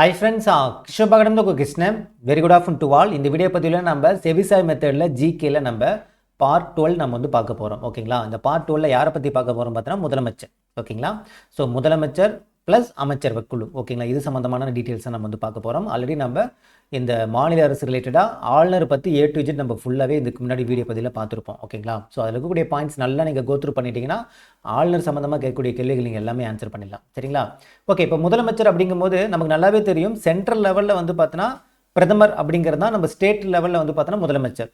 High friends கிருஷ்ணபகடம் தொகு Krishnan. Very good afternoon to all இந்த வீடியோ பதிவில் நம்ம செவிசாய் மெத்தடில் ஜிகேல நம்ம பார்ட் டுவெல் நம்ம வந்து பார்க்க போகிறோம் ஓகேங்களா இந்த பார்ட் டுவெல்ல யாரை பற்றி பார்க்க போகிறோம் பார்த்தோன்னா முதலமைச்சர். ஓகேங்களா ஸோ முதலமைச்சர் ப்ளஸ் அமைச்சர் குழு. ஓகேங்களா இது சம்மந்தமான டீட்டெயில்ஸை நம்ம வந்து பார்க்க போகிறோம் ஆல்ரெடி நம்ம இந்த மாநில அரசு ரிலேட்டடாக ஆளுநர் பற்றி ஏ டு ஜெட் நம்ம ஃபுல்லாகவே இதுக்கு முன்னாடி வீடியோ பதிவில் பார்த்துருப்போம். ஓகேங்களா ஸோ அதில் இருக்கக்கூடிய பாயிண்ட்ஸ் நல்லா நீங்கள் கோத்ரூ பண்ணிட்டீங்கன்னா ஆளுநர் சம்மந்தமாக கேட்கக்கூடிய கேள்விகள் நீங்கள் எல்லாமே ஆன்சர் பண்ணிடலாம். சரிங்களா? ஓகே இப்போ முதலமைச்சர் அப்படிங்கும்போது நமக்கு நல்லாவே தெரியும். சென்ட்ரல் லெவலில் வந்து பார்த்தோன்னா பிரதமர் அப்படிங்கிறது தான் நம்ம ஸ்டேட் லெவலில் வந்து பார்த்தோன்னா முதலமைச்சர்.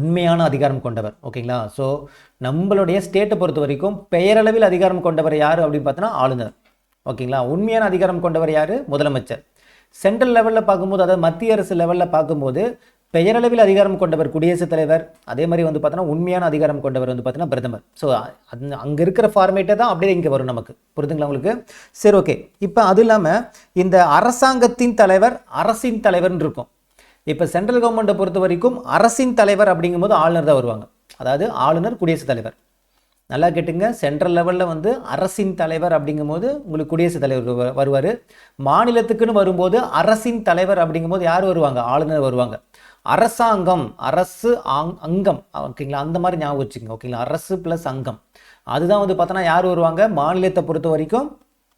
உண்மையான அதிகாரம் கொண்டவர். ஓகேங்களா ஸோ நம்மளுடைய ஸ்டேட்டை பொறுத்த வரைக்கும் பெயரளவில் அதிகாரம் கொண்டவர் யார் அப்படின்னு பார்த்தோன்னா ஆளுநர். ஓகேங்களா? உண்மையான அதிகாரம் கொண்டவர் யார்? முதலமைச்சர். சென்ட்ரல் லெவலில் பார்க்கும்போது அதாவது மத்திய அரசு லெவலில் பார்க்கும்போது பெயரளவில் அதிகாரம் கொண்டவர் குடியரசுத் தலைவர் அதே மாதிரி வந்து பார்த்தோன்னா உண்மையான அதிகாரம் கொண்டவர் வந்து பார்த்தீங்கன்னா பிரதமர். ஸோ அது அங்கே இருக்கிற ஃபார்மேட்டை தான் அப்படியே இங்கே வரும் நமக்கு. புரிதுங்களா உங்களுக்கு? சரி ஓகே இப்போ அது இல்லாமல் இந்த அரசாங்கத்தின் தலைவர் அரசின் தலைவர்னு இருக்கும். இப்போ சென்ட்ரல் கவர்மெண்ட்டை பொறுத்த வரைக்கும் அரசின் தலைவர் அப்படிங்கும்போது ஆளுநர் தான் வருவாங்க. அதாவது ஆளுநர் குடியரசுத் தலைவர். நல்லா கேட்டுங்க. சென்ட்ரல் லெவலில் வந்து அரசின் தலைவர் அப்படிங்கும்போது உங்களுக்கு குடியரசுத் தலைவர் வருவார். மாநிலத்துக்குன்னு வரும்போது அரசின் தலைவர் அப்படிங்கும்போது யார் வருவாங்க? ஆளுநர் வருவாங்க. அரசாங்கம் அரசு ஆங் அங்கம். ஓகேங்களா? அந்த மாதிரி ஞாபகம் வச்சுக்கோங்க. ஓகேங்களா? அரசு ப்ளஸ் அங்கம். அதுதான் வந்து பார்த்தோன்னா யார் வருவாங்க? மாநிலத்தை பொறுத்த வரைக்கும்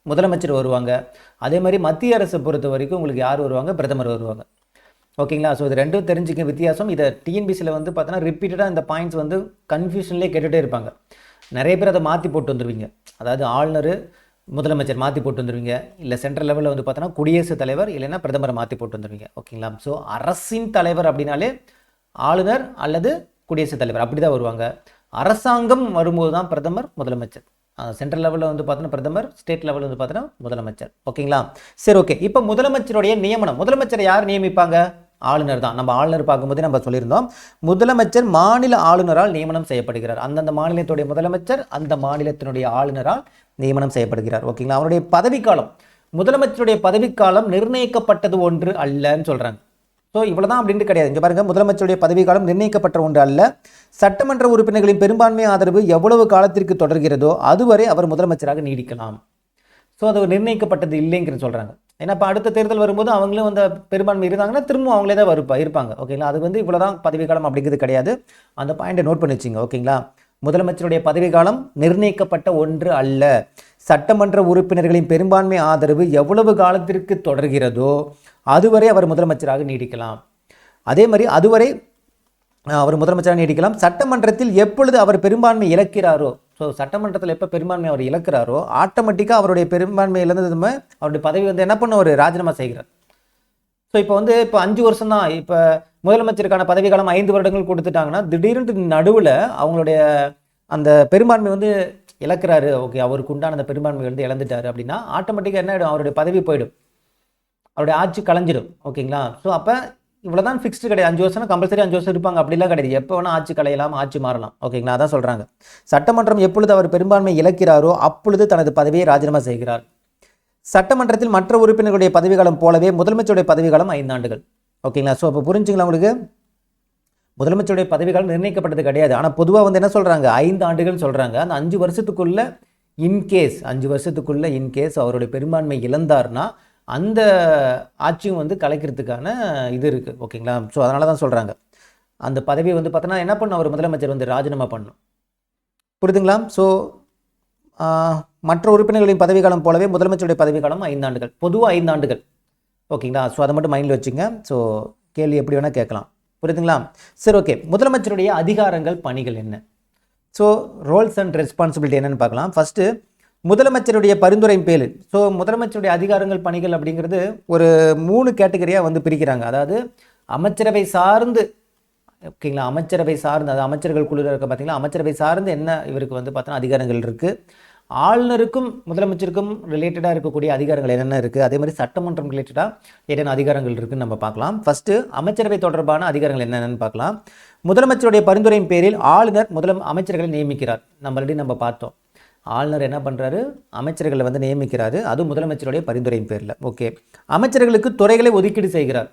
முதலமைச்சர் வருவாங்க. அதே மாதிரி மத்திய அரசை பொறுத்த வரைக்கும் உங்களுக்கு யார் வருவாங்க? பிரதமர் வருவாங்க. ஓகேங்களா? ஸோ இது ரெண்டும் தெரிஞ்சுக்க வித்தியாசம். இதை டிஎன்பிசியில் வந்து பார்த்தோன்னா ரிப்பீட்டடாக இந்த பாயிண்ட்ஸ் வந்து கன்ஃபியூஷன்லேயே கேட்டுகிட்டே இருப்பாங்க. நிறைய பேர் அதை மாற்றி போட்டு வந்துடுவீங்க அதாவது ஆளுநர் முதலமைச்சர் மாற்றி போட்டு வந்துடுவீங்க இல்லை சென்ட்ரல் லெவலில் வந்து பார்த்தோன்னா குடியரசுத் தலைவர் இல்லைன்னா பிரதமரை மாற்றி போட்டு வந்துடுவீங்க ஓகேங்களா ஸோ அரசின் தலைவர் அப்படின்னாலே ஆளுநர் அல்லது குடியரசுத் தலைவர். அப்படி தான் வருவாங்க. அரசாங்கம் வரும்போது தான் பிரதமர் முதலமைச்சர். சென்ட்ரல் லெவலில் வந்து பார்த்தோன்னா பிரதமர் ஸ்டேட் லெவலில் வந்து பார்த்தோன்னா முதலமைச்சர். ஓகேங்களா சரி ஓகே இப்போ முதலமைச்சருடைய நியமனம். முதலமைச்சரை யார் நியமிப்பாங்க? ஆளுநர் தான். நம்ம ஆளுநர் பார்க்கும்போது நம்ம சொல்லியிருந்தோம் முதலமைச்சர் மாநில ஆளுநரால் நியமனம் செய்யப்படுகிறார். அந்தந்த மாநிலத்துடைய முதலமைச்சர் அந்த மாநிலத்தினுடைய ஆளுநரால் நியமனம் செய்யப்படுகிறார். ஓகேங்களா? அவருடைய பதவிக்காலம் முதலமைச்சருடைய பதவிக்காலம் நிர்ணயிக்கப்பட்டது ஒன்று அல்லன்னு சொல்கிறாங்க ஸோ இவ்வளோ தான் அப்படின்ட்டு கிடையாது. இங்கே பாருங்கள் முதலமைச்சருடைய பதவிக்காலம் நிர்ணயிக்கப்பட்ட ஒன்று அல்ல. சட்டமன்ற உறுப்பினர்களின் பெரும்பான்மை ஆதரவு எவ்வளவு காலத்திற்கு தொடர்கிறதோ அதுவரை அவர் முதலமைச்சராக நீடிக்கலாம். ஸோ அது நிர்ணயிக்கப்பட்டது இல்லைங்கிறது சொல்கிறாங்க ஏன்னா இப்போ அடுத்த தேர்தல் வரும்போது அவங்களும் வந்து பெரும்பான்மை இருந்தாங்கன்னா திரும்பவும் அவங்களே தான் வருப்பா இருப்பாங்க. ஓகேங்களா அது வந்து இவ்வளோ தான் பதவிக்காலம் அப்படிங்கிறது கிடையாது. அந்த பாயிண்ட்டை நோட் பண்ணி வச்சுங்க. ஓகேங்களா முதலமைச்சருடைய பதவிக்காலம் நிர்ணயிக்கப்பட்ட ஒன்று அல்ல. சட்டமன்ற உறுப்பினர்களின் பெரும்பான்மை ஆதரவு எவ்வளவு காலத்திற்கு தொடர்கிறதோ அதுவரை அவர் முதலமைச்சராக நீடிக்கலாம். அதே மாதிரி அதுவரை அவர் முதலமைச்சராக நீடிக்கலாம். சட்டமன்றத்தில் எப்பொழுது அவர் பெரும்பான்மை இழக்கிறாரோ ஸோ சட்டமன்றத்தில் எப்போ பெரும்பான்மை அவர் இழக்கிறாரோ ஆட்டோமேட்டிக்காக அவருடைய பெரும்பான்மை இழந்ததுமே அவருடைய பதவி வந்து என்ன பண்ண ஒரு ராஜினாமா செய்கிறார். ஸோ இப்போ வந்து இப்போ அஞ்சு வருஷம் தான் இப்போ முதலமைச்சருக்கான பதவி காலம் ஐந்து வருடங்கள் கொடுத்துட்டாங்கன்னா திடீர்னு நடுவில் அவங்களுடைய அந்த பெரும்பான்மை வந்து இழக்கிறாரு. ஓகே அவருக்கு உண்டான அந்த பெரும்பான்மை வந்து இழந்துட்டாரு அப்படின்னா ஆட்டோமேட்டிக்காக என்ன ஆகிடும் அவருடைய பதவி போயிடும். அவருடைய ஆட்சி கலைஞ்சிடும். ஓகேங்களா? ஸோ அப்போ இவ்வளோ தான் ஃபிக்ஸ்டு கிடையாது. அஞ்சு வருஷம் கம்பல்சரி அஞ்சு வருஷம் இருப்பாங்க. அப்படிலாம் கிடையாது. எப்போ வேணால் ஆட்சி கலையலாம் ஆட்சி மாறலாம். ஓகேங்களா அதான் சொல்கிறாங்க சட்டமன்றம் எப்பொழுது அவர் பெரும்பான்மை இழக்கிறாரோ அப்பொழுது தனது பதவியை ராஜினாமா செய்கிறார். சட்டமன்றத்தில் மற்ற உறுப்பினர்களுடைய பதவிக்காலம் போலவே முதலமைச்சருடைய பதவிக்காலம் ஐந்து ஆண்டுகள். ஓகேங்களா ஸோ அப்போ புரிஞ்சுங்களா உங்களுக்கு? முதலமைச்சருடைய பதவிக்காலம் நிர்ணயிக்கப்பட்டது கிடையாது. ஆனால் பொதுவாக வந்து என்ன சொல்கிறாங்க ஐந்து ஆண்டுகள் சொல்கிறாங்க அந்த அஞ்சு வருஷத்துக்குள்ளே இன்கேஸ் அஞ்சு வருஷத்துக்குள்ளே இன்கேஸ் அவருடைய பெரும்பான்மை இழந்தார்னா அந்த ஆட்சியும் வந்து கலைக்கிறதுக்கான இது இருக்குது ஓகேங்களா? ஸோ அதனால தான் சொல்கிறாங்க அந்த பதவியை வந்து பார்த்தோன்னா என்ன பண்ணும் ஒரு முதலமைச்சர் வந்து ராஜினாமா பண்ணும் புரியுதுங்களா? ஸோ மற்ற உறுப்பினர்களின் பதவிக்காலம் போலவே முதலமைச்சருடைய பதவிக்காலம் ஐந்தாண்டுகள் பொதுவாக ஐந்தாண்டுகள் ஓகேங்களா? ஸோ அதை மட்டும் மைண்டில் வச்சுங்க. ஸோ கேள்வி எப்படி வேணால் கேட்கலாம். புரியுதுங்களா? சரி ஓகே முதலமைச்சருடைய அதிகாரங்கள் பணிகள் என்ன? ஸோ ரோல்ஸ் அண்ட் ரெஸ்பான்சிபிலிட்டி என்னென்னு பார்க்கலாம். ஃபஸ்ட்டு முதலமைச்சருடைய பரிந்துரையின் பேரில். ஸோ முதலமைச்சருடைய அதிகாரங்கள் பணிகள் அப்படிங்கிறது ஒரு மூணு கேட்டகரியாக வந்து பிரிக்கிறாங்க. அதாவது அமைச்சரவை சார்ந்து ஓகேங்களா? அமைச்சரவை சார்ந்து அது அமைச்சர்கள் குழு இருக்க பார்த்தீங்களா அமைச்சரவை சார்ந்து என்ன இவருக்கு வந்து பார்த்தோன்னா அதிகாரங்கள் இருக்குது ஆளுநருக்கும் முதலமைச்சருக்கும் ரிலேட்டடாக இருக்கக்கூடிய அதிகாரங்கள் என்னென்ன இருக்குது அதே மாதிரி சட்டமன்றம் ரிலேட்டடாக என்னென்ன அதிகாரங்கள் இருக்குதுன்னு நம்ம பார்க்கலாம். ஃபஸ்ட்டு அமைச்சரவை தொடர்பான அதிகாரங்கள் என்னென்னு பார்க்கலாம். முதலமைச்சருடைய பரிந்துரையின் பேரில் ஆளுநர் முதலம் அமைச்சர்களை நியமிக்கிறார். நம்ம ஆல்ரெடி நம்ம பார்த்தோம். ஆளுநர் என்ன பண்ணுறாரு அமைச்சர்களை வந்து நியமிக்கிறாரு. அது முதலமைச்சருடைய பரிந்துரையின் பேரில். ஓகே. அமைச்சர்களுக்கு துறைகளை ஒதுக்கீடு செய்கிறார்.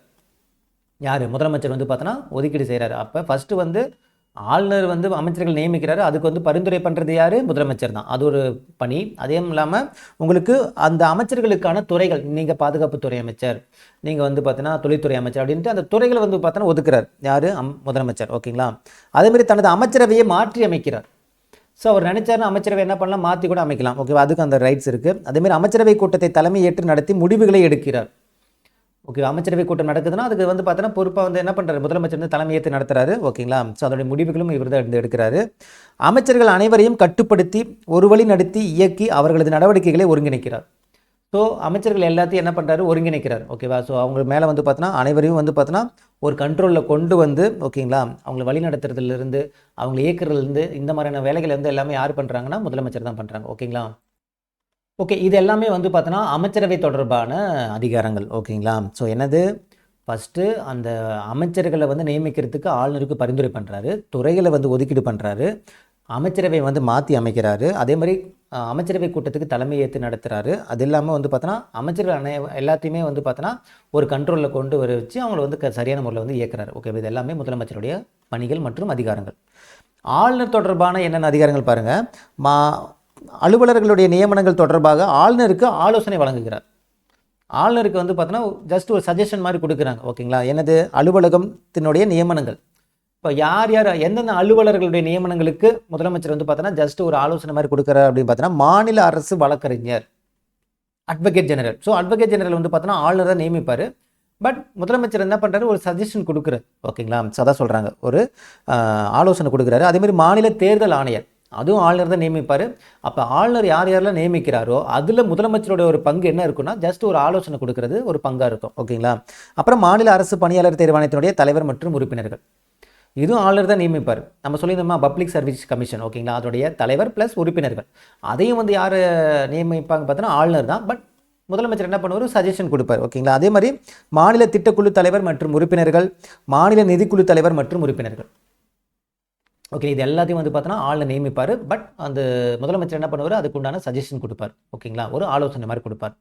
யார்? முதலமைச்சர் வந்து பார்த்தோன்னா ஒதுக்கீடு செய்கிறாரு அப்போ ஃபஸ்ட்டு வந்து ஆளுநர் வந்து அமைச்சர்கள் நியமிக்கிறாரு. அதுக்கு வந்து பரிந்துரை பண்ணுறது யார்? முதலமைச்சர் தான். அது ஒரு பணி. அதே இல்லாமல் உங்களுக்கு அந்த அமைச்சர்களுக்கான துறைகள் நீங்கள் பாதுகாப்புத்துறை அமைச்சர் நீங்கள் வந்து பார்த்தீங்கன்னா தொழில்துறை அமைச்சர் அப்படின்ட்டு அந்த துறைகளை வந்து பார்த்தோன்னா ஒதுக்குறார். யார்? அம் முதலமைச்சர். ஓகேங்களா? அதேமாதிரி தனது அமைச்சரவையை மாற்றி அமைக்கிறார் ஸோ அவர் நினைச்சாருன்னா அமைச்சரவை என்ன பண்ணலாம்? மாற்றி கூட அமைக்கலாம். ஓகேவா அதுக்கு அந்த ரைட்ஸ் இருக்குது அதேமாதிரி அமைச்சரவை கூட்டத்தை தலைமை ஏற்று நடத்தி முடிவுகளை எடுக்கிறார். ஓகே அமைச்சரவை கூட்டம் நடக்குதுன்னா அதுக்கு வந்து பார்த்தோன்னா பொறுப்பாக வந்து என்ன பண்ணுறாரு முதலமைச்சர் வந்து தலைமை ஏற்று நடத்துறாரு. ஓகேங்களா ஸோ அதோடைய முடிவுகளும் இவர் தான் எடுக்கிறாரு. அமைச்சர்கள் அனைவரையும் கட்டுப்படுத்தி ஒரு வழி நடத்தி இயக்கி அவர்களது நடவடிக்கைகளை ஒருங்கிணைக்கிறார். ஸோ அமைச்சர்கள் எல்லாத்தையும் என்ன பண்ணுறாரு ஒருங்கிணைக்கிறார். ஓகேவா ஸோ அவங்க மேலே வந்து பார்த்தோன்னா அனைவரையும் வந்து பார்த்தோன்னா ஒரு கண்ட்ரோலில் கொண்டு வந்து ஓகேங்களா அவங்களை வழி நடத்துறதுலேருந்து அவங்களை இயக்குறதுலேருந்து இந்த மாதிரியான வேலைகளை வந்து எல்லாமே யார் பண்ணுறாங்கன்னா முதலமைச்சர் தான் பண்ணுறாங்க ஓகேங்களா? ஓகே இது எல்லாமே வந்து பார்த்தோன்னா அமைச்சரவை தொடர்பான அதிகாரங்கள் ஓகேங்களா? ஸோ என்னது? ஃபஸ்ட்டு அந்த அமைச்சர்களை வந்து நியமிக்கிறதுக்கு ஆளுநருக்கு பரிந்துரை பண்ணுறாரு துறைகளை வந்து ஒதுக்கீடு பண்ணுறாரு அமைச்சரவை வந்து மாற்றி அமைக்கிறாரு. அதே மாதிரி அமைச்சரவை கூட்டத்துக்கு தலைமை ஏற்று நடத்துகிறாரு அது இல்லாமல் வந்து பார்த்தோன்னா அமைச்சர்கள் அனை எல்லாத்தையுமே வந்து பார்த்தோன்னா ஒரு கண்ட்ரோலில் கொண்டு வர வச்சு அவங்கள வந்து க- சரியான முறையில் வந்து இயக்குறாரு. ஓகே இது எல்லாமே முதலமைச்சருடைய பணிகள் மற்றும் அதிகாரங்கள். ஆளுநர் தொடர்பான என்னென்ன அதிகாரங்கள் பாருங்கள் மா அலுவலர்களுடைய நியமனங்கள் தொடர்பாக ஆளுநருக்கு ஆலோசனை வழங்குகிறார். ஆளுநருக்கு வந்து பார்த்தோன்னா ஜஸ்ட் ஒரு சஜஷன் மாதிரி கொடுக்குறாங்க. ஓகேங்களா எனது அலுவலகத்தினுடைய நியமனங்கள். இப்போ யார் யார் எந்தெந்த அலுவலர்களுடைய நியமனங்களுக்கு முதலமைச்சர் வந்து பார்த்தோன்னா ஜஸ்ட் ஒரு ஆலோசனை மாதிரி கொடுக்குறாரு அப்படின்னு பார்த்தோன்னா மாநில அரசு வழக்கறிஞர் advocate general so advocate general வந்து பார்த்தோன்னா ஆளுநர் தான் நியமிப்பார். பட் முதலமைச்சர் என்ன பண்ணுறாரு ஒரு சஜஷன் கொடுக்குறாரு. ஓகேங்களா ஸோ அதான் சொல்கிறாங்க ஒரு ஆலோசனை கொடுக்குறாரு. அதேமாதிரி மாநில தேர்தல் ஆணையர் அதுவும் ஆளுநர் தான் நியமிப்பார். அப்போ ஆளுநர் யார் யாரெல்லாம் நியமிக்கிறாரோ அதில் முதலமைச்சரோட ஒரு பங்கு என்ன இருக்குன்னா ஜஸ்ட் ஒரு ஆலோசனை கொடுக்கறது ஒரு பங்காக இருக்கும். ஓகேங்களா அப்புறம் மாநில அரசு பணியாளர் தேர்வாணையத்தினுடைய தலைவர் மற்றும் உறுப்பினர்கள். இதுவும் ஆளுநர் தான் நியமிப்பார். நம்ம சொல்லியிருந்தோமா பப்ளிக் சர்வீஸ் கமிஷன் ஓகேங்களா? அதோடைய தலைவர் ப்ளஸ் உறுப்பினர்கள். அதையும் வந்து யார் நியமிப்பாங்க பார்த்தோன்னா ஆளுநர் தான். பட் முதலமைச்சர் என்ன பண்ணுவார்? சஜஷன் கொடுப்பார் ஓகேங்களா? அதே மாதிரி மாநில திட்டக்குழு தலைவர் மற்றும் உறுப்பினர்கள் மாநில நிதிக்குழு தலைவர் மற்றும் உறுப்பினர்கள். ஓகே இது எல்லாத்தையும் வந்து பார்த்தோன்னா ஆளை நியமிப்பார். பட் அந்த முதலமைச்சர் என்ன பண்ணுவார்? அதுக்கு உண்டான சஜஷன் கொடுப்பார் ஓகேங்களா? ஒரு ஆலோசனை மாதிரி கொடுப்பார்.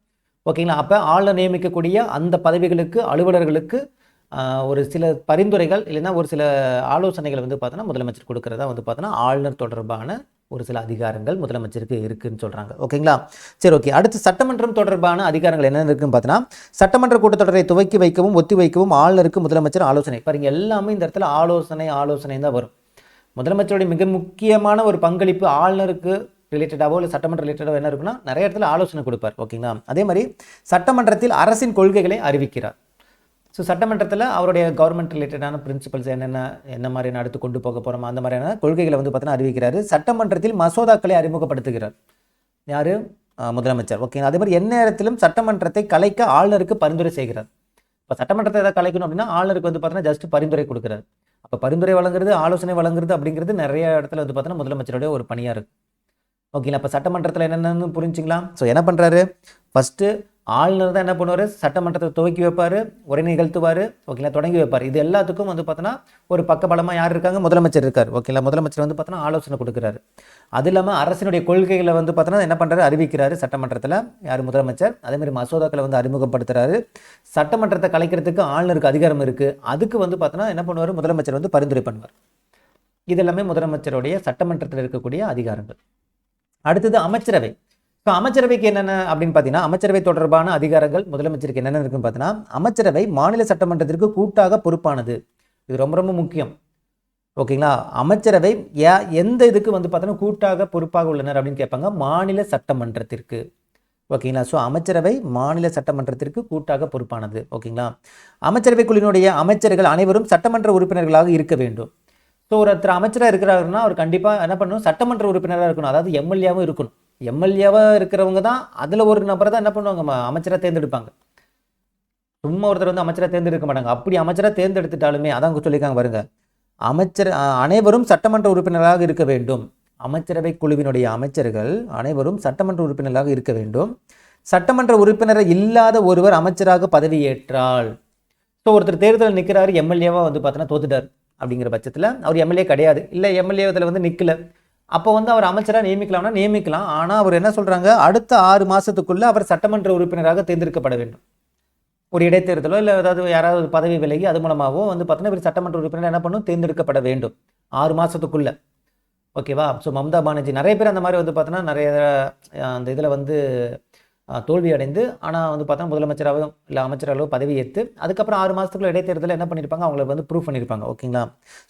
ஓகேங்களா? அப்போ ஆளை நியமிக்கக்கூடிய அந்த பதவிகளுக்கு அலுவலர்களுக்கு ஒரு சில பரிந்துரைகள் இல்லைன்னா ஒரு சில ஆலோசனைகள் வந்து பார்த்தோன்னா முதலமைச்சர் கொடுக்குறதா வந்து பார்த்தோன்னா ஆளுநர் தொடர்பான ஒரு சில அதிகாரங்கள் முதலமைச்சருக்கு இருக்குதுன்னு சொல்கிறாங்க ஓகேங்களா? சரி ஓகே. அடுத்து சட்டமன்றம் தொடர்பான அதிகாரங்கள் என்னென்ன இருக்குன்னு பார்த்தோன்னா சட்டமன்ற கூட்டத்தொடரை துவக்கி வைக்கவும் ஒத்தி வைக்கவும் ஆளுநருக்கு முதலமைச்சர் ஆலோசனை. பாருங்க எல்லாமே இந்த இடத்துல ஆலோசனை ஆலோசனை தான் வரும். முதலமைச்சருடைய மிக முக்கியமான ஒரு பங்களிப்பு ஆளுநருக்கு ரிலேட்டடாவோ இல்லை சட்டமன்ற ரிலேட்டடாவோ என்ன இருக்குன்னா நிறைய இடத்துல ஆலோசனை கொடுப்பார். ஓகேங்களா? அதே மாதிரி சட்டமன்றத்தில் அரசின் கொள்கைகளை அறிவிக்கிறார். ஸோ சட்டமன்றத்தில் அவருடைய கவர்மெண்ட் ரிலேட்டடான பிரின்சிபல்ஸ் என்னென்ன என்ன மாதிரியான அடுத்து கொண்டு போக போகிறோமா அந்த மாதிரியான கொள்கைகளை வந்து பார்த்தீங்கன்னா அறிவிக்கிறாரு. சட்டமன்றத்தில் மசோதாக்களை அறிமுகப்படுத்துகிறார். யார்? முதலமைச்சர். ஓகே அதே மாதிரி எந்நேரத்திலும் சட்டமன்றத்தை கலைக்க ஆளுநருக்கு பரிந்துரை செய்கிறார். இப்போ சட்டமன்றத்தை எதாவது கலைக்கணும் அப்படின்னா ஆளுநருக்கு வந்து பார்த்தீங்கன்னா ஜஸ்ட் பரிந்துரை கொடுக்குறாரு. அப்போ பரிந்துரை வழங்குறது ஆலோசனை வழங்குறது அப்படிங்கிறது நிறைய இடத்துல வந்து பார்த்தீங்கன்னா முதலமைச்சருடைய ஒரு பணியாக இருக்குது ஓகேங்களா அப்போ சட்டமன்றத்தில் என்னென்னு புரிஞ்சுங்களா ஸோ என்ன பண்ணுறாரு ஃபஸ்ட்டு ஆளுநர் தான் என்ன பண்ணுவார்? சட்டமன்றத்தை துவக்கி வைப்பார் உரை நிகழ்த்துவார் ஓகேங்களா? தொடங்கி வைப்பார். இது எல்லாத்துக்கும் வந்து பார்த்தோன்னா ஒரு பக்கபலமாக யார் இருக்காங்க? முதலமைச்சர் இருக்கார் ஓகேங்களா? முதலமைச்சர் வந்து பார்த்தோன்னா ஆலோசனை கொடுக்குறாரு. அது இல்லாமல் அரசினுடைய கொள்கைகளை வந்து பார்த்தோன்னா என்ன பண்ணுறாரு அறிவிக்கிறாரு சட்டமன்றத்தில். யார்? முதலமைச்சர். அதேமாதிரி மசோதாக்களை வந்து அறிமுகப்படுத்துகிறாரு சட்டமன்றத்தை கலைக்கிறதுக்கு ஆளுநருக்கு அதிகாரம் இருக்குது அதுக்கு வந்து பார்த்தோன்னா என்ன பண்ணுவார்? முதலமைச்சர் வந்து பரிந்துரை பண்ணுவார். இது எல்லாமே முதலமைச்சருடைய சட்டமன்றத்தில் இருக்கக்கூடிய அதிகாரங்கள். அடுத்தது அமைச்சரவை. ஸோ அமைச்சரவைக்கு என்னென்ன அப்படின்னு பார்த்தீங்கன்னா அமைச்சரவை தொடர்பான அதிகாரங்கள் முதலமைச்சருக்கு என்னென்ன இருக்குன்னு பார்த்தீங்கன்னா அமைச்சரவை மாநில சட்டமன்றத்திற்கு கூட்டாக பொறுப்பானது. இது ரொம்ப ரொம்ப முக்கியம். ஓகேங்களா? அமைச்சரவை யா எந்த இதுக்கு வந்து பார்த்தோன்னா கூட்டாக பொறுப்பாக உள்ளனர் அப்படின்னு கேட்பாங்க மாநில சட்டமன்றத்திற்கு. ஓகேங்களா? ஸோ அமைச்சரவை மாநில சட்டமன்றத்திற்கு கூட்டாக பொறுப்பானது. ஓகேங்களா? அமைச்சரவை குழுவினுடைய அமைச்சர்கள் அனைவரும் சட்டமன்ற உறுப்பினர்களாக இருக்க வேண்டும். ஸோ ஒருத்தர் அமைச்சராக இருக்கிறாருன்னா அவர் கண்டிப்பாக என்ன பண்ணணும்? சட்டமன்ற உறுப்பினராக இருக்கணும். அதாவது எம்எல்ஏவும் இருக்கணும். எம்எல்ஏவாக இருக்கிறவங்க தான் அதில் ஒரு நபரை தான் என்ன பண்ணுவாங்க அமைச்சராக தேர்ந்தெடுப்பாங்க. சும்மா ஒருத்தர் வந்து அமைச்சராக தேர்ந்தெடுக்க மாட்டாங்க. அப்படி அமைச்சராக தேர்ந்தெடுத்துட்டாலுமே அதான் அங்க சொல்லியிருக்காங்க பாருங்க. அமைச்சர் அனைவரும் சட்டமன்ற உறுப்பினராக இருக்க வேண்டும். அமைச்சரவை குழுவினுடைய அமைச்சர்கள் அனைவரும் சட்டமன்ற உறுப்பினராக இருக்க வேண்டும். சட்டமன்ற உறுப்பினரை இல்லாத ஒருவர் அமைச்சராக பதவியேற்றால். ஸோ ஒருத்தர் தேர்தலில் நிற்கிறாரு எம்எல்ஏவாக வந்து பார்த்தோன்னா தோத்துட்டார் அப்படிங்கிற பட்சத்தில் அவர் எம்எல்ஏ கிடையாது. இல்லை எம்எல்ஏ இதில் வந்து நிற்கல அப்போ வந்து அவர் அமைச்சராக நியமிக்கலாம்னா நியமிக்கலாம். ஆனால் அவர் என்ன சொல்கிறாங்க அடுத்த ஆறு மாதத்துக்குள்ளே அவர் சட்டமன்ற உறுப்பினராக தேர்ந்தெடுக்கப்பட வேண்டும். ஒரு இடைத்தேர்தலோ இல்லை ஏதாவது யாராவது பதவி விலகி அது மூலமாகவோ வந்து பார்த்தோன்னா இவர் சட்டமன்ற உறுப்பினர் என்ன பண்ணும்? தேர்ந்தெடுக்கப்பட வேண்டும். ஆறு மாதத்துக்குள்ளே ஓகேவா ஸோ மம்தா பானர்ஜி நிறைய பேர் அந்த மாதிரி வந்து பார்த்தோன்னா நிறைய அந்த இதில் வந்து தோல்வி அடைந்து ஆனால் வந்து பார்த்தா முதலமைச்சராகவோ இல்லை அமைச்சராகவோ பதவி ஏற்று அதுக்கப்புறம் ஆறு மாதத்துக்குள்ள இடைத்தேர்தலில் என்ன பண்ணியிருப்பாங்க அவங்களுக்கு வந்து ப்ரூவ் பண்ணியிருப்பாங்க ஓகேங்களா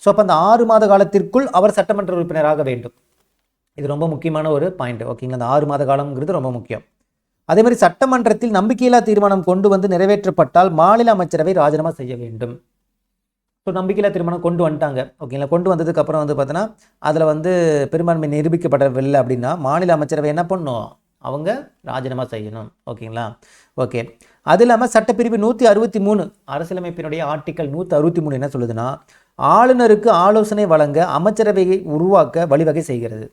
ஸோ அப்போ அந்த ஆறு மாத காலத்திற்குள் அவர் சட்டமன்ற உறுப்பினராக வேண்டும். இது ரொம்ப முக்கியமான ஒரு பாயிண்ட் ஓகேங்களா அந்த ஆறு மாத காலம்ங்கிறது ரொம்ப முக்கியம். அதே மாதிரி சட்டமன்றத்தில் நம்பிக்கையில்லா தீர்மானம் கொண்டு வந்து நிறைவேற்றப்பட்டால் மாநில அமைச்சரவை ராஜினாமா செய்ய வேண்டும். ஸோ நம்பிக்கையில்லா தீர்மானம் கொண்டு வந்துட்டாங்க. ஓகேங்களா கொண்டு வந்ததுக்கு அப்புறம் வந்து பார்த்தோன்னா அதில் வந்து பெரும்பான்மை நிரூபிக்கப்படவில்லை அப்படின்னா மாநில அமைச்சரவை என்ன பண்ணும்? அவங்க ராஜினாமா செய்யணும். ஓகேங்களா ஓகே அது இல்லாமல் சட்டப்பிரிவு நூற்றி அறுபத்தி மூணு அரசியலமைப்பினுடைய ஆர்டிக்கல் நூற்றி அறுபத்தி மூணு என்ன சொல்லுதுன்னா ஆளுநருக்கு ஆலோசனை வழங்க அமைச்சரவையை உருவாக்க வழிவகை செய்கிறது.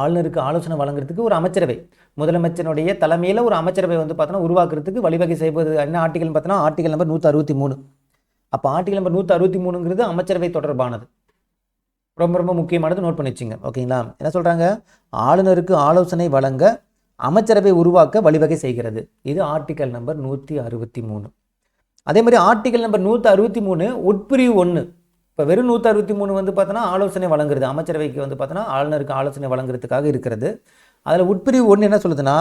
ஆளுநருக்கு ஆலோசனை வழங்குறதுக்கு ஒரு அமைச்சரவை. முதலமைச்சருடைய தலைமையில் ஒரு அமைச்சரவை வந்து பார்த்தோன்னா உருவாக்குறதுக்கு வழிவகை செய்வது என்ன ஆர்டிகல் பார்த்தோன்னா ஆர்டிகல் நம்பர் நூற்றி அறுபத்தி மூணு அப்போ ஆர்டிகல் நம்பர் நூற்றி அறுபத்தி மூணுங்கிறது அமைச்சரவை தொடர்பானது. ரொம்ப ரொம்ப முக்கியமானது நோட் பண்ணி வச்சுங்க. ஓகேங்களா? என்ன சொல்கிறாங்க ஆளுநருக்கு ஆலோசனை வழங்க அமைச்சரவை உருவாக்க வழிவகை செய்கிறது. இது ஆர்டிகல் நம்பர் நூற்றி அறுபத்தி மூணு அதே மாதிரி ஆர்டிகல் நம்பர் நூற்றி அறுபத்தி மூணு உட்பிரிவு ஒன்று இப்போ வெறும் நூற்றி அறுபத்தி மூணு வந்து பார்த்தோன்னா ஆலோசனை வழங்குறது அமைச்சரவைக்கு வந்து பார்த்தோன்னா ஆளுநருக்கு ஆலோசனை வழங்குறதுக்காக இருக்கிறது. அதில் உட்பிரிவு ஒன்று என்ன சொல்லுதுன்னா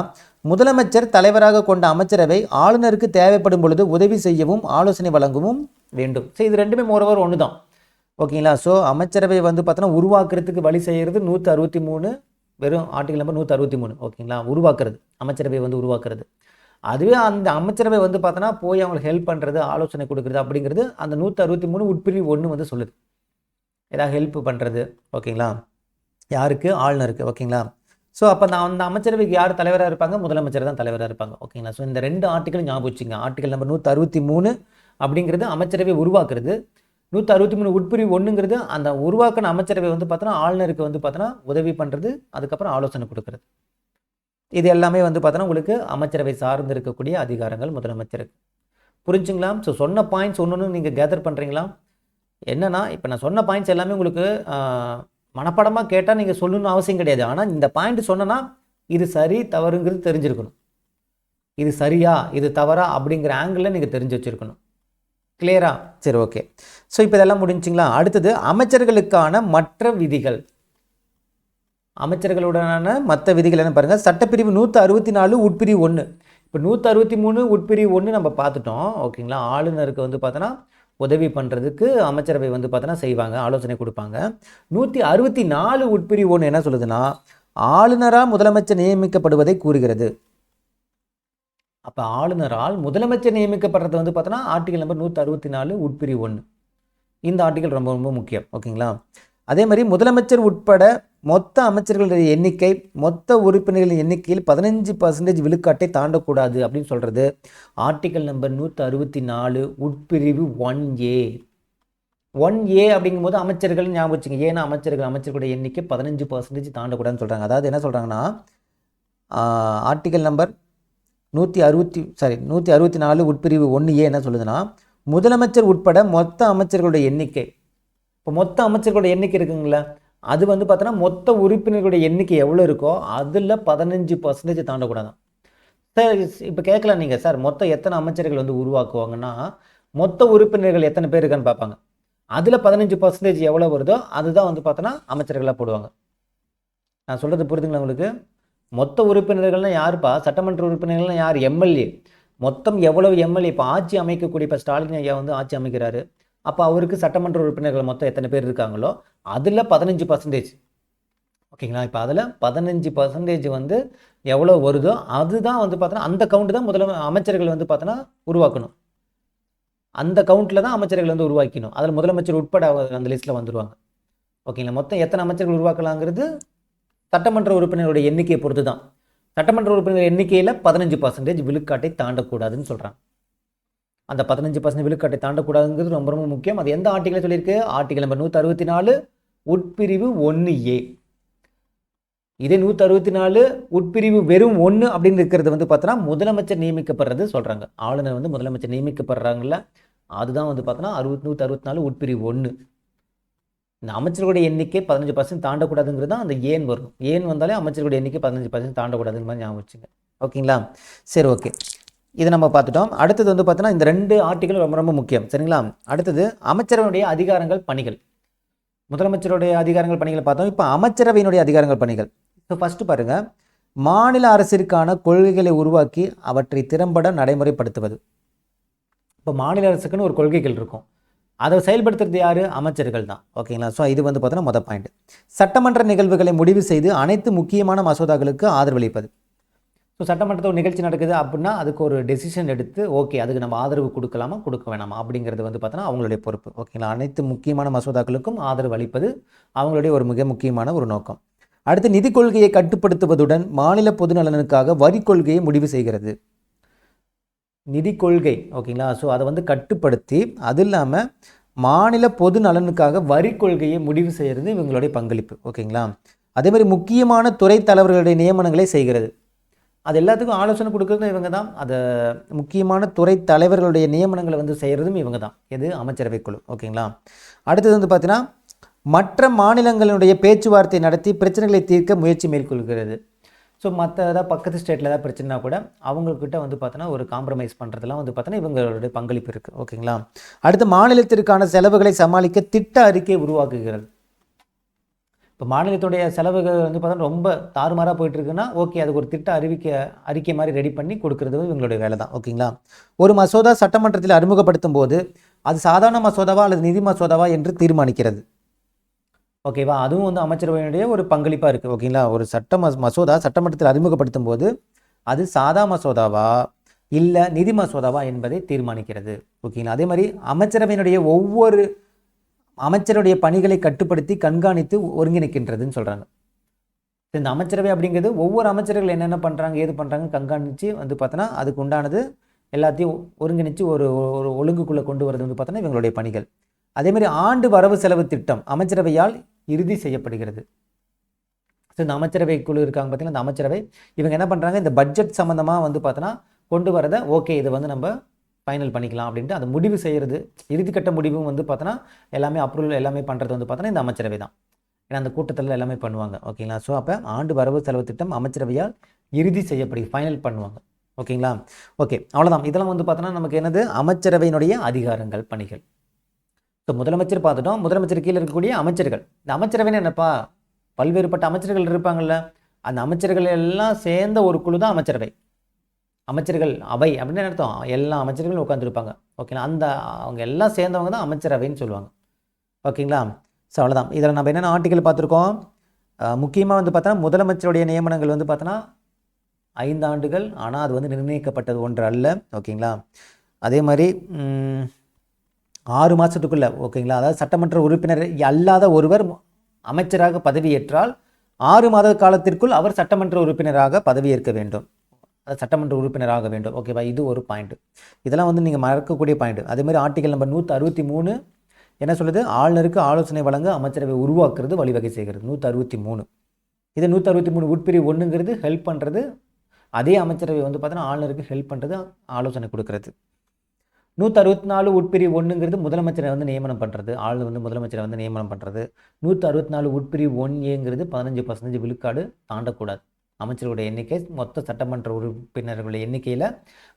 முதலமைச்சர் தலைவராக கொண்ட அமைச்சரவை ஆளுநருக்கு தேவைப்படும் பொழுது உதவி செய்யவும் ஆலோசனை வழங்கவும் வேண்டும். ஸோ இது ரெண்டுமே மோரவர் ஒன்று தான் ஓகேங்களா? ஸோ அமைச்சரவை வந்து பார்த்தோன்னா உருவாக்குறதுக்கு வழி செய்கிறது நூற்றி அறுபத்தி மூணு வெறும் ஆர்டிகல் நம்பர் நூற்றி அறுபத்தி மூணு ஓகேங்களா? உருவாக்குறது அமைச்சரவை வந்து உருவாக்குறது. அதுவே அந்த அமைச்சரவை வந்து பார்த்தோன்னா போய் அவங்களுக்கு ஹெல்ப் பண்ணுறது ஆலோசனை கொடுக்குறது அப்படிங்கிறது அந்த நூற்றி அறுபத்தி மூணு உட்பிரிவு ஒன்று வந்து சொல்லுது. ஏதாவது ஹெல்ப் பண்ணுறது ஓகேங்களா? யாருக்கு? ஆளுநருக்கு ஓகேங்களா? ஸோ அப்போ அந்த அந்த அமைச்சரவைக்கு யார் தலைவராக இருப்பாங்க? முதலமைச்சர் தான் தலைவராக இருப்பாங்க ஓகேங்களா? ஸோ இந்த ரெண்டு ஆர்டிக்கல் ஞாபகம் வச்சுங்க ஆர்டிக்கல் நம்பர் நூற்றி அறுபத்தி மூணு அப்படிங்கிறது அமைச்சரவை உருவாக்குறது. நூற்றி அறுபத்தி மூணு உட்பிரிவு ஒன்றுங்கிறது அந்த உருவாக்கின அமைச்சரவை வந்து பார்த்தோன்னா ஆளுநருக்கு வந்து பார்த்தோன்னா உதவி பண்ணுறது அதுக்கப்புறம் ஆலோசனை கொடுக்குறது. இது எல்லாமே வந்து பார்த்தோன்னா உங்களுக்கு அமைச்சரவை சார்ந்து இருக்கக்கூடிய அதிகாரங்கள் முதலமைச்சருக்கு. புரிஞ்சுங்களா? ஸோ சொன்ன பாயிண்ட்ஸ் ஒன்று ஒன்று நீங்கள் கேதர் பண்ணுறீங்களா என்னென்னா இப்போ நான் சொன்ன பாயிண்ட்ஸ் எல்லாமே உங்களுக்கு மனப்படமாக கேட்டால் நீங்கள் சொல்லணும்னு அவசியம் கிடையாது. ஆனால் இந்த பாயிண்ட் சொன்னனா இது சரி தவறுங்கிறது தெரிஞ்சிருக்கணும். இது சரியா இது தவறா அப்படிங்கிற ஆங்கிளில் நீங்கள் தெரிஞ்சு வச்சுருக்கணும். கிளியரா சரி ஓகே ஸோ இப்போ இதெல்லாம் முடிஞ்சிங்களா? அடுத்தது அமைச்சர்களுக்கான மற்ற விதிகள். அமைச்சர்களுடனான மற்ற விதிகள் என்ன பாருங்கள் சட்டப்பிரிவு நூற்றி அறுபத்தி நாலு உட்பிரிவு ஒன்று இப்போ நூற்றி அறுபத்தி மூணு உட்பிரிவு ஒன்று நம்ம பார்த்துட்டோம் ஓகேங்களா? ஆளுநருக்கு வந்து பார்த்தோன்னா உதவி பண்ணுறதுக்கு அமைச்சரவை வந்து பார்த்தோன்னா செய்வாங்க ஆலோசனை கொடுப்பாங்க. நூற்றி அறுபத்தி நாலு உட்பிரிவு ஒன்று என்ன சொல்லுதுன்னா ஆளுநராக முதலமைச்சர் நியமிக்கப்படுவதை கூறுகிறது. அப்போ ஆளுநரால் முதலமைச்சர் நியமிக்கப்படுறது வந்து பார்த்தோன்னா ஆர்டிகல் நம்பர் நூற்றி அறுபத்தி நாலு உட்பிரிவு ஒன்று இந்த ஆர்டிகல் ரொம்ப ரொம்ப முக்கியம். ஓகேங்களா? அதே மாதிரி முதலமைச்சர் உட்பட மொத்த அமைச்சர்களுடைய எண்ணிக்கை மொத்த உறுப்பினர்களின் எண்ணிக்கையில் பதினஞ்சு பர்சன்டேஜ் விழுக்காட்டை தாண்டக்கூடாது அப்படின்னு சொல்கிறது ஆர்டிக்கல் நம்பர் நூற்றி அறுபத்தி நாலு உட்பிரிவு ஒன் ஏ ஒன் ஏ அப்படிங்கும்போது அமைச்சர்கள் ஞாபகம் வச்சுங்க ஏன்னா அமைச்சர்கள் அமைச்சர்களுடைய எண்ணிக்கை பதினஞ்சு பர்சன்டேஜ் தாண்டக்கூடாதுன்னு சொல்கிறாங்க அதாவது என்ன சொல்கிறாங்கன்னா ஆர்டிக்கல் நம்பர் நூற்றி அறுபத்தி சாரி நூற்றி அறுபத்தி நாலு உட்பிரிவு ஒன்று ஏ என்ன சொல்லுதுன்னா முதலமைச்சர் உட்பட மொத்த அமைச்சர்களுடைய எண்ணிக்கை. இப்போ மொத்த அமைச்சர்களுடைய எண்ணிக்கை இருக்குங்களா? அது வந்து பார்த்தோன்னா மொத்த உறுப்பினர்களுடைய எண்ணிக்கை எவ்வளோ இருக்கோ அதில் பதினஞ்சு பர்சன்டேஜ் தாண்டக்கூடாதான். சார் இப்போ கேட்கலாம் நீங்கள் சார் மொத்தம் எத்தனை அமைச்சர்கள் வந்து உருவாக்குவாங்கன்னா மொத்த உறுப்பினர்கள் எத்தனை பேர் இருக்கான்னு பார்ப்பாங்க. அதில் பதினஞ்சு பர்சன்டேஜ் எவ்வளோ வருதோ அதுதான் வந்து பார்த்தோன்னா அமைச்சர்களாக போடுவாங்க. நான் சொல்கிறது புரிதுங்களா உங்களுக்கு? மொத்த உறுப்பினர்கள்லாம் யாருப்பா? சட்டமன்ற உறுப்பினர்கள்னால் யார்? எம்எல்ஏ. மொத்தம் எவ்வளவு எம்எல்ஏ? இப்போ ஆட்சி அமைக்கக்கூடிய இப்போ ஸ்டாலின் ஐயா வந்து ஆட்சி அமைக்கிறாரு. அப்போ அவருக்கு சட்டமன்ற உறுப்பினர்கள் மொத்தம் எத்தனை பேர் இருக்காங்களோ அதில் பதினஞ்சு பர்சன்டேஜ் ஓகேங்களா? இப்போ அதில் பதினஞ்சு பர்சன்டேஜ் வந்து எவ்வளோ வருதோ அதுதான் வந்து பார்த்தோன்னா அந்த கவுண்ட் தான் முதல்ல அமைச்சர்கள் வந்து பார்த்தோன்னா உருவாக்கணும். அந்த கவுண்ட்டில் தான் அமைச்சர்கள் வந்து உருவாக்கணும் அதில் முதலமைச்சர் உட்பட அந்த லிஸ்ட்டில் வந்துடுவாங்க ஓகேங்களா? மொத்தம் எத்தனை அமைச்சர்கள் உருவாக்கலாங்கிறது சட்டமன்ற உறுப்பினருடைய எண்ணிக்கையை பொறுத்து தான் சட்டமன்ற உறுப்பினர் எண்ணிக்கையில் பதினஞ்சு பர்சன்டேஜ் விழுக்காட்டை தாண்டக்கூடாதுன்னு சொல்கிறாங்க அந்த பதினஞ்சு பர்சன்ட் விழுக்காட்டை தாண்டக்கூடாதுங்கிறது ரொம்ப ரொம்ப முக்கியம். அது எந்த ஆர்டிகளை சொல்லியிருக்கு? ஆர்டிகல் நம்பர் நூற்றி அறுபத்தி நாலு உட்பிரிவு ஒன்று ஏ. இதே நூற்றி அறுபத்தி நாலு உட்பிரிவு வெறும் ஒன்று அப்படின்னு இருக்கிறது வந்து பார்த்தோன்னா முதலமைச்சர் நியமிக்கப்படுறது சொல்கிறாங்க ஆளுநர் வந்து முதலமைச்சர் நியமிக்கப்படுறாங்கல்ல அதுதான் வந்து பார்த்தோன்னா அறுபத்தி நூற்றி அறுபத்தி நாலு உட்பிரிவு ஒன்று இந்த அமைச்சர்களுடைய எண்ணிக்கை பதினஞ்சு பர்சன்ட் தாண்டக்கூடாதுங்கிறது தான் அந்த ஏன் வரும். ஏன் வந்தாலே அமைச்சர்களுடைய எண்ணிக்கை பதினஞ்சு பர்சன்ட் தாண்டக்கூடாதுன்னு மாதிரி ஞாபகம் வச்சுங்க. ஓகேங்களா? சரி ஓகே. இதை நம்ம பார்த்துட்டோம். அடுத்தது வந்து பார்த்தோன்னா இந்த ரெண்டு ஆர்டிகல் ரொம்ப ரொம்ப முக்கியம். சரிங்களா? அடுத்தது அமைச்சரவனுடைய அதிகாரங்கள் பணிகள். முதலமைச்சருடைய அதிகாரங்கள் பணிகளை பார்த்தோம். இப்போ அமைச்சரவையினுடைய அதிகாரங்கள் பணிகள். ஸோ ஃபஸ்ட்டு பாருங்கள் மாநில அரசிற்கான கொள்கைகளை உருவாக்கி அவற்றை திறம்பட நடைமுறைப்படுத்துவது. இப்போ மாநில அரசுக்குன்னு ஒரு கொள்கைகள் இருக்கும். அதை செயல்படுத்துறது யார்? அமைச்சர்கள் தான். ஓகேங்களா ஸோ இது வந்து பார்த்தோன்னா மொதல் பாயிண்ட் சட்டமன்ற நிகழ்வுகளை முடிவு செய்து அனைத்து முக்கியமான மசோதாக்களுக்கு ஆதரவளிப்பது ஸோ சட்டமன்றத்தில் ஒரு நிகழ்ச்சி நடக்குது அப்படின்னா அதுக்கு ஒரு டெசிஷன் எடுத்து ஓகே அதுக்கு நம்ம ஆதரவு கொடுக்கலாமா? கொடுக்க வேணாமா? அப்படிங்கிறது வந்து பார்த்தோன்னா அவங்களுடைய பொறுப்பு. ஓகேங்களா அனைத்து முக்கியமான மசோதாக்களுக்கும் ஆதரவு அளிப்பது அவங்களுடைய ஒரு மிக முக்கியமான ஒரு நோக்கம். அடுத்து நிதி கொள்கையை கட்டுப்படுத்துவதுடன் மாநில பொது நலனுக்காக வரி கொள்கையை முடிவு செய்கிறது. நிதி கொள்கை ஓகேங்களா ஸோ அதை வந்து கட்டுப்படுத்தி அது இல்லாமல் மாநில பொது நலனுக்காக வரி கொள்கையை முடிவு செய்கிறது இவங்களுடைய பங்களிப்பு. ஓகேங்களா அதே மாதிரி முக்கியமான துறை தலைவர்களுடைய நியமனங்களை செய்கிறது. அது எல்லாத்துக்கும் ஆலோசனை கொடுக்குறதும் இவங்க தான் அதை முக்கியமான துறை தலைவர்களுடைய நியமனங்களை வந்து செய்கிறதும் இவங்க தான் எது? அமைச்சரவை குழு. ஓகேங்களா? அடுத்தது வந்து பார்த்தீங்கன்னா மற்ற மாநிலங்களுடைய பேச்சுவார்த்தை நடத்தி பிரச்சனைகளை தீர்க்க முயற்சி மேற்கொள்கிறது. ஸோ மற்ற ஏதாவது பக்கத்து ஸ்டேட்டில் ஏதாவது பிரச்சனைனா கூட அவங்கக்கிட்ட வந்து பார்த்தோன்னா ஒரு காம்ப்ரமைஸ் பண்ணுறதுலாம் வந்து பார்த்தோன்னா இவங்களுடைய பங்களிப்பு இருக்குது ஓகேங்களா? அடுத்து மாநிலத்திற்கான செலவுகளை சமாளிக்க திட்ட அறிக்கை உருவாக்குகிறது. இப்போ மாநிலத்துடைய செலவுகள் வந்து பார்த்தா ரொம்ப தாறுமாறாக போயிட்டு இருக்குன்னா ஓகே அதுக்கு ஒரு திட்ட அறிவிக்க அறிக்கை மாதிரி ரெடி பண்ணி கொடுக்குறது இவங்களுடைய வேலை தான். ஓகேங்களா? ஒரு மசோதா சட்டமன்றத்தில் அறிமுகப்படுத்தும் போது அது சாதாரண மசோதாவா அல்லது நிதி மசோதாவா என்று தீர்மானிக்கிறது. ஓகேவா? அதுவும் வந்து அமைச்சரவையினுடைய ஒரு பங்களிப்பாக இருக்குது ஓகேங்களா? ஒரு சட்ட மஸ் மசோதா சட்டமன்றத்தில் அறிமுகப்படுத்தும் போது அது சாதா மசோதாவா இல்லை நிதி மசோதாவா என்பதை தீர்மானிக்கிறது. ஓகேங்களா? அதே மாதிரி அமைச்சரவையினுடைய ஒவ்வொரு அமைச்சருடைய பணிகளை கட்டுப்படுத்தி கண்காணித்து ஒருங்கிணைக்கின்றதுன்னு சொல்கிறாங்க இந்த அமைச்சரவை அப்படிங்கிறது ஒவ்வொரு அமைச்சர்கள் என்னென்ன பண்ணுறாங்க ஏது பண்ணுறாங்க கண்காணித்து வந்து பார்த்தோன்னா அதுக்கு உண்டானது எல்லாத்தையும் ஒருங்கிணைச்சு ஒரு ஒரு ஒழுங்குக்குள்ளே கொண்டு வரது வந்து பார்த்தோன்னா இவங்களுடைய பணிகள். அதேமாதிரி ஆண்டு வரவு செலவு திட்டம் அமைச்சரவையால் இறுதி செய்யப்படுகிறது. ஸோ இந்த அமைச்சரவை குழு இருக்காங்க பார்த்தீங்கன்னா அந்த அமைச்சரவை இவங்க என்ன பண்ணுறாங்க இந்த பட்ஜெட் சம்மந்தமாக வந்து பார்த்தோன்னா கொண்டு வரதை ஓகே இதை வந்து நம்ம ஃபைனல் பண்ணிக்கலாம் அப்படின்ட்டு அதை முடிவு செய்கிறது இறுதிக்கட்ட முடிவும் வந்து பார்த்தோன்னா எல்லாமே அப்ரூவல் எல்லாமே பண்ணுறது வந்து பார்த்தோன்னா இந்த அமைச்சரவை தான். ஏன்னா அந்த கூட்டத்தில் எல்லாமே பண்ணுவாங்க. ஓகேங்களா ஸோ அப்போ ஆண்டு வரவு செலவு திட்டம் அமைச்சரவையால் இறுதி செய்யப்படு ஃபைனல் பண்ணுவாங்க. ஓகேங்களா ஓகே அவ்வளோதான் இதெல்லாம் வந்து பார்த்தோன்னா நமக்கு என்னது? அமைச்சரவையினுடைய அதிகாரங்கள் பணிகள். ஸோ முதலமைச்சர் பார்த்துட்டோம். முதலமைச்சர் கீழே இருக்கக்கூடிய அமைச்சர்கள். இந்த அமைச்சரவைன்னு என்னப்பா? பல்வேறுபட்ட அமைச்சர்கள் இருப்பாங்கள்ல அந்த அமைச்சர்கள் எல்லாம் சேர்ந்த ஒரு குழு தான் அமைச்சரவை. அமைச்சர்கள் அவை அப்படின்னு என்ன அர்த்தம்? எல்லா அமைச்சர்களும் உட்காந்துருப்பாங்க ஓகேங்களா? அந்த அவங்க எல்லாம் சேர்ந்தவங்க தான் அமைச்சரவைன்னு சொல்லுவாங்க. ஓகேங்களா? ஸோ அவ்வளோதான் இதில் நம்ம என்னென்ன ஆர்டிக்கல் பார்த்துருக்கோம்? முக்கியமாக வந்து பார்த்தோன்னா முதலமைச்சருடைய நியமனங்கள் வந்து பார்த்தோன்னா ஐந்து ஆண்டுகள் ஆனால் அது வந்து நிர்ணயிக்கப்பட்டது ஒன்று அல்ல. ஓகேங்களா? அதே மாதிரி ஆறு மாதத்துக்குள்ளே ஓகேங்களா? அதாவது சட்டமன்ற உறுப்பினர் அல்லாத ஒருவர் அமைச்சராக பதவியேற்றால் ஆறு மாத காலத்திற்குள் அவர் சட்டமன்ற உறுப்பினராக பதவியேற்க வேண்டும். அது சட்டமன்ற உறுப்பினராக வேண்டும். ஓகேவா இது ஒரு பாயிண்ட் இதெல்லாம் வந்து நீங்கள் மறக்கக்கூடிய பாயிண்ட் அதேமாதிரி ஆர்டிகல் நம்பர் நூற்றி அறுபத்தி மூணு என்ன சொல்லுது? ஆளுநருக்கு ஆலோசனை வழங்க அமைச்சரவை உருவாக்குறது வழிவகை செய்கிறது. நூற்றி அறுபத்தி மூணு. இது நூற்றி அறுபத்தி மூணு உட்பிரிவு ஒன்றுங்கிறது ஹெல்ப் பண்ணுறது அதே அமைச்சரவை வந்து பார்த்தோன்னா ஆளுநருக்கு ஹெல்ப் பண்ணுறது ஆலோசனை கொடுக்கறது. நூற்றி அறுபத்தி நாலு உட்பிரிவு ஒன்றுங்கிறது முதலமைச்சரை வந்து நியமனம் பண்ணுறது ஆளுநர் வந்து முதலமைச்சரை வந்து நியமனம் பண்ணுறது நூற்றி அறுபத்தி நாலு உட்பிரிவு ஒன் ஏங்கிறது பதினஞ்சு பர்சன்டேஜ் விழுக்காடு தாண்டக்கூடாது. அமைச்சருடைய எண்ணிக்கை மொத்த சட்டமன்ற உறுப்பினர்களுடைய எண்ணிக்கையில்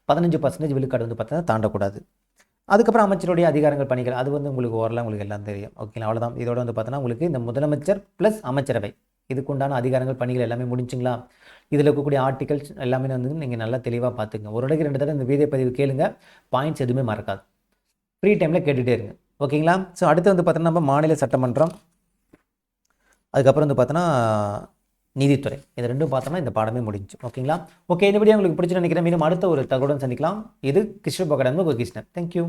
பதினஞ்சு பர்சன்டேஜ் விழுக்காடு வந்து பார்த்தீங்கன்னா தாண்டக்கூடாது. அதுக்கப்புறம் அமைச்சருடைய அதிகாரங்கள் பணிகள் அது வந்து உங்களுக்கு ஓரளவு உங்களுக்கு எல்லாம் தெரியும். ஓகேங்களா அவ்வளோதான் இதோட வந்து பார்த்தோன்னா உங்களுக்கு இந்த முதலமைச்சர் ப்ளஸ் அமைச்சரவை. இதுக்குண்டான அதிகாரங்கள் பணிகள் எல்லாமே முடிஞ்சுங்களா? இதில் இருக்கக்கூடிய ஆர்டிகல்ஸ் எல்லாமே வந்து நீங்கள் நல்லா தெளிவாக பார்த்துங்க. ஒரு இடைக்கு ரெண்டு தடவை இந்த வீடியோ பதிவு கேளுங்க. பாயிண்ட்ஸ் எதுவுமே மறக்காது. ஃப்ரீ டைமில் கேட்டுகிட்டே இருங்க. ஓகேங்களா ஸோ அடுத்து வந்து பார்த்தோன்னா நம்ம மாநில சட்டமன்றம். அதுக்கப்புறம் வந்து பார்த்தோன்னா நீதித்துறை. இது ரெண்டும் பார்த்தோம்னா இந்த பாடமே முடிஞ்சு. ஓகேங்களா? ஓகே இந்த வீடியோ உங்களுக்கு பிடிச்சி நினைக்கிறேன். மீண்டும் அடுத்த ஒரு தகவலுடன் சந்திக்கலாம். இது கிருஷ்ண பகடன் கிருஷ்ணன். தேங்க்யூ